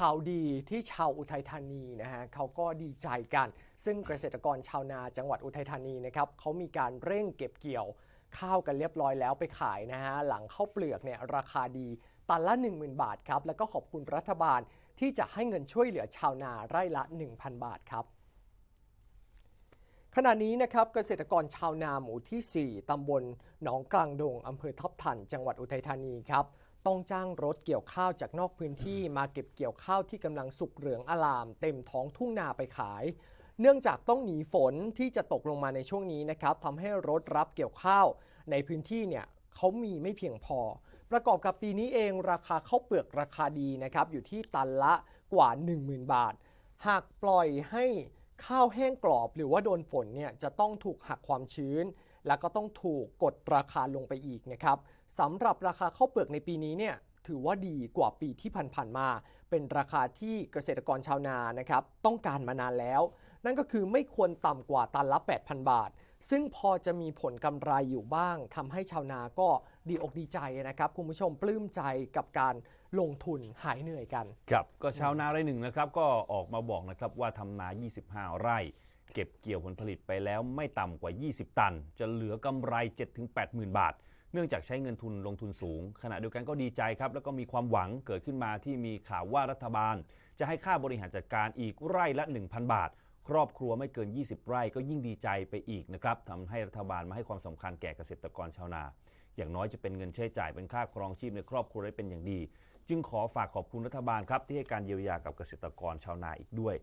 ข่าวดีที่ชาวอุทัยธานีนะฮะเขาก็ดีใจกัน ซึ่งเกษตรกรชาวนาจังหวัดอุทัยธานีนะครับเขามีการเร่งเก็บเกี่ยว ข้าวกันเรียบร้อยแล้วไปขายนะฮะหลังข้าวเปลือกเนี่ยราคาดีตันละ 10,000 บาทครับ แล้วก็ขอบคุณรัฐบาลที่จะให้เงินช่วยเหลือชาวนาไร่ละ 1,000 บาทครับขณะนี้นะครับเกษตรกรชาวนาหมู่ที่ 4 ตำบลหนองกลางดง อำเภอทับทัน จังหวัดอุทัยธานีครับ ต้องจ้างรถเกี่ยวข้าวจากนอกพื้นที่มาเก็บเกี่ยวข้าวที่กำลังสุกเหลืองอลาม เต็มท้องทุ่งนาไปขาย เนื่องจากต้องหนีฝนที่จะตกลงมาในช่วงนี้นะครับทำให้รถรับเกี่ยวข้าว ในพื้นที่เนี่ยเขามีไม่เพียงพอ ประกอบกับปีนี้เองราคาข้าวเปลือกราคาดีนะครับอยู่ที่ตันละกว่า 10,000 บาท หากปล่อยให้ข้าวแห้งกรอบหรือว่าโดนฝนเนี่ยจะต้องถูกหักความชื้น แล้วก็ต้องถูกกดราคาลงไปอีกนะครับสำหรับราคาข้าวเปลือกในปีนี้เนี่ยถือว่าดีกว่าปีที่ผ่านๆมา เป็นราคาที่เกษตรกรชาวนานะครับต้องการมานานแล้ว นั่นก็คือไม่ควรต่ำกว่าตันละ 8,000 บาท ซึ่งพอจะมีผลกำไรอยู่บ้างทำให้ชาวนาก็ดีอกดีใจนะครับ คุณผู้ชมปลื้มใจกับการลงทุนหายเหนื่อยกัน ครับ ก็ชาวนาไร่หนึ่งนะครับ ก็ออกมาบอกนะครับว่าทำนา 25 ไร่ เก็บเกี่ยวผลผลิตไปแล้วไม่ต่ำกว่า 20 ตัน จะเหลือกำไร 7-80,000 บาท เนื่องจากใช้เงินทุนลงทุนสูง ขณะเดียวกันก็ดีใจครับ แล้วก็มีความหวังเกิดขึ้นมาที่มีข่าวว่ารัฐบาล จะให้ค่าบริหารจัดการอีกไร่ละ 1,000 บาท ครอบครัวไม่เกิน 20 ไร่ก็ยิ่งดีใจไปอีกนะครับทำให้รัฐบาลมาให้ความสำคัญแก่เกษตรกรชาวนา อย่างน้อยจะเป็นเงินใช้จ่ายเป็นค่าครองชีพในครอบครัวได้เป็นอย่างดี จึงขอฝากขอบคุณรัฐบาลครับที่ให้การเยียวยากับเกษตรกรชาวนาอีกด้วย